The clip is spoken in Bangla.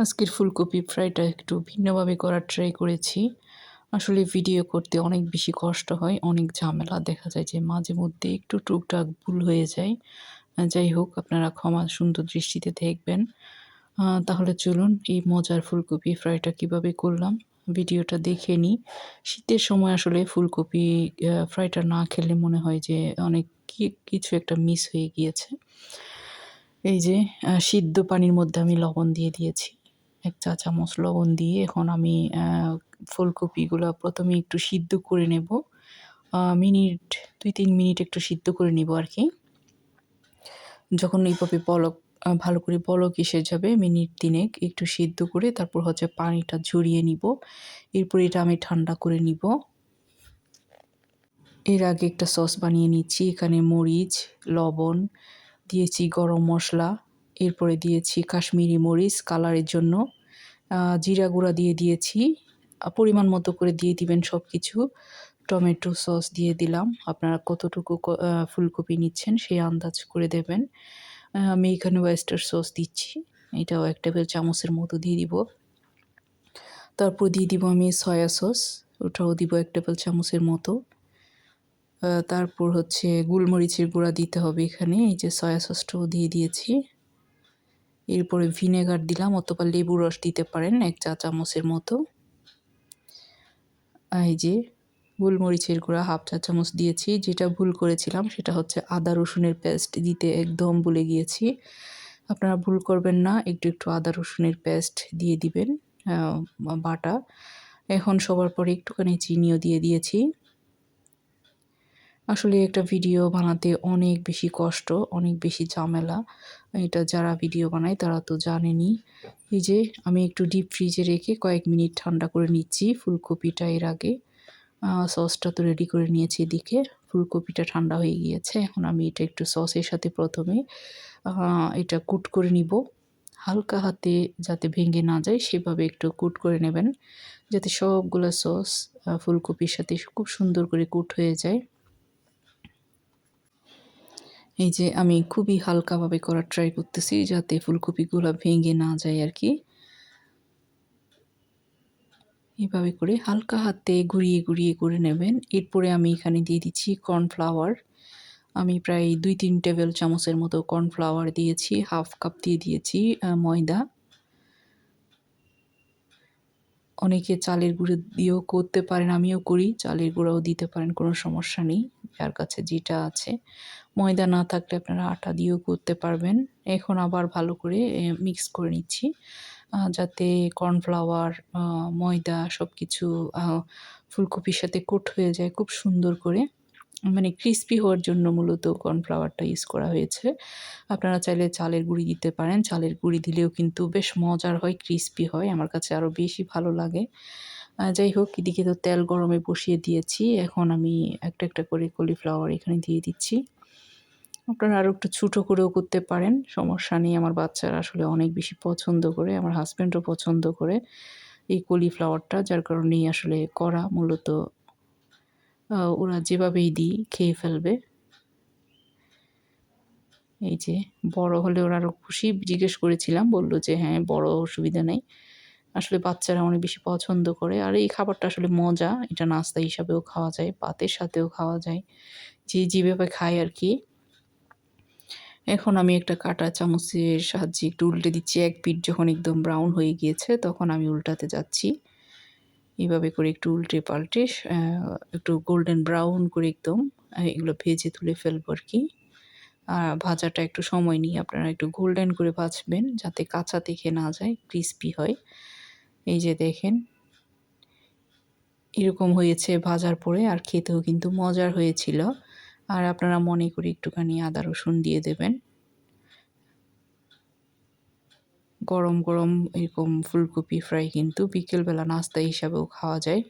আজকের ফুলকপি ফ্রাইটা একটু ভিন্নভাবে করার ট্রাই করেছি। আসলে ভিডিও করতে অনেক বেশি কষ্ট হয়, অনেক ঝামেলা। দেখা যায় যে মাঝে মধ্যে একটু টুকটাক ভুল হয়ে যায়। যাই হোক, আপনারা ক্ষমা সুন্দর দৃষ্টিতে দেখবেন। তাহলে চলুন এই মজার ফুলকপি ফ্রাইটা কীভাবে করলাম ভিডিওটা দেখে নিই। শীতের সময় আসলে ফুলকপি ফ্রাইটা না খেলে মনে হয় যে অনেক কিছু একটা মিস হয়ে গিয়েছে। এই যে সিদ্ধ পানির মধ্যে আমি লবণ দিয়ে দিয়েছি। এক চা চামচ লবণ দিয়ে এখন আমি ফুলকপিগুলো প্রথমে একটু সিদ্ধ করে নেব। মিনিট দুই তিন মিনিট একটু সিদ্ধ করে নিব আর কি। যখন এইভাবে বলক আহ, ভালো করে বলক এসে যাবে মিনিট তিনেক একটু সিদ্ধ করে তারপর হচ্ছে পানিটা ঝরিয়ে নিব। এরপর এটা আমি ঠান্ডা করে নিব। এর আগে একটা সস বানিয়ে নিচ্ছি এখানে মরিচ লবণ দিয়েছি গরম মশলা। এরপরে দিয়েছি কাশ্মীরি মরিচ কালারের জন্য। জিরা গুঁড়া দিয়ে দিয়েছি। পরিমাণ মতো করে দিয়ে দিবেন সব কিছু টমেটো সস দিয়ে দিলাম। আপনারা কতটুকু ফুলকপি নিচ্ছেন সেই আন্দাজ করে দেবেন। আমি এখানে ওয়েস্টার সস দিচ্ছি। এটাও এক টেবিল চামচের মতো দিয়ে দিব। তারপর দিয়ে দিব আমি সয়া সস। ওটাও দিব এক টেবিল চামচের মতো। তারপর হচ্ছে গোলমরিচের গুঁড়া দিতে হবে এখানে। এই যে সয়া সসটাও দিয়ে দিয়েছি। এরপরে ভিনেগার দিলাম অথবা লেবু রস দিতে পারেন এক চা চামচের মতো। এই যে গোলমরিচের গুঁড়া হাফ চা চামচ দিয়েছি। যেটা ভুল করেছিলাম সেটা হচ্ছে আদা রসুনের পেস্ট দিতে একদম ভুলে গিয়েছি। আপনারা ভুল করবেন না, একটু একটু আদা রসুনের পেস্ট দিয়ে দিবেন বাটা। এখন সবার পরে একটুখানি চিনিও দিয়ে দিয়েছি। আসলে একটা ভিডিও বানাতে অনেক বেশি কষ্ট, অনেক বেশি ঝামেলা। এটা যারা ভিডিও বানায় তারা তো জানেনি। এই যে আমি একটু ডিপ ফ্রিজে রেখে কয়েক মিনিট ঠান্ডা করে নিচ্ছি ফুলকপিটা এর আগে। সসটা তো রেডি করে নিয়েছি এদিকে। ফুলকপিটা ঠান্ডা হয়ে গিয়েছে, এখন আমি এটা একটু সসের সাথে প্রথমে এটা কুট করে নিব। হালকা হাতে যাতে ভেঙে না যায় সেভাবে একটু কুট করে নেবেন, যাতে সবগুলো সস ফুলকপির সাথে খুব সুন্দর করে কুট হয়ে যায়। এই যে আমি খুবই হালকাভাবে করার ট্রাই করতেছি যাতে ফুলকপিগুলো ভেঙে না যায় আর কি এভাবে করে হালকা হাতে ঘুরিয়ে ঘুরিয়ে করে নেবেন। এরপরে আমি এখানে দিয়ে দিচ্ছি কর্নফ্লাওয়ার। আমি প্রায় দুই তিন টেবিল চামচের মতো কর্নফ্লাওয়ার দিয়েছি, হাফ কাপ দিয়ে দিয়েছি ময়দা। অনেকে চালের গুঁড়ো দিয়েও করতে পারেন, আমিও করি, চালের গুঁড়াও দিতে পারেন, কোনো সমস্যা নেই। যার কাছে যেটা আছে। ময়দা না থাকলে আপনারা আটা দিয়েও করতে পারবেন। এখন আবার ভালো করে মিক্স করে নিচ্ছি। যাতে কর্নফ্লাওয়ার ময়দা সব কিছু ফুলকপির সাথে কোট হয়ে যায় খুব সুন্দর করে। মানে ক্রিস্পি হওয়ার জন্য মূলত কর্নফ্লাওয়ারটা ইউজ করা হয়েছে। আপনারা চাইলে চালের গুঁড়ি দিতে পারেন। চালের গুঁড়ি দিলেও কিন্তু বেশ মজার হয় ক্রিস্পি হয়। আমার কাছে আরও বেশি ভালো লাগে। যাই হোক, এদিকে তো তেল গরমে বসিয়ে দিয়েছি। এখন আমি একটা একটা করে কলিফ্লাওয়ার এখানে দিয়ে দিচ্ছি। আপনারা আরও একটু ছোটো করেও করতে পারেন, সমস্যা নেই। আমার বাচ্চারা আসলে অনেক বেশি পছন্দ করে, আমার হাজব্যান্ডও পছন্দ করে এই কলিফ্লাওয়ারটা, যার কারণেই আসলে করা মূলত ওরা যেভাবেই দিই, খেয়ে ফেলবে। এই যে, বড় হলে ওরা আরও খুশি। জিজ্ঞেস করেছিলাম, বলল যে হ্যাঁ বড় অসুবিধা নেই। আসলে বাচ্চারা অনেক বেশি পছন্দ করে। আর এই খাবারটা আসলে মজা। এটা নাস্তা হিসাবেও খাওয়া যায় ভাতের সাথেও খাওয়া যায়। যে যেভাবে খায় আর কি এখন আমি একটা কাঁটা চামচের সাহায্যে একটু উল্টে দিচ্ছি। এক পিঠ যখন একদম ব্রাউন হয়ে গিয়েছে, তখন আমি উল্টাতে যাচ্ছি। এইভাবে করে একটু উল্টে পাল্টে একটু গোল্ডেন ব্রাউন করে একদম এগুলো ভেজে তুলে ফেলব আর কি আর ভাজাটা একটু সময় নিয়ে আপনারা একটু গোল্ডেন করে ভাজবেন, যাতে কাঁচা দেখে না যায় ক্রিস্পি হয়। এই যে দেখেন, এরকম হয়েছে ভাজার পরে, আর খেতেও কিন্তু মজার হয়েছিল। আর আপনারা মনে করি একটুখানি আদা রসুন দিয়ে দেবেন। গরম গরম এরকম ফুলকপি ফ্রাই কিন্তু বিকেলবেলা নাস্তা হিসাবেও খাওয়া যায়।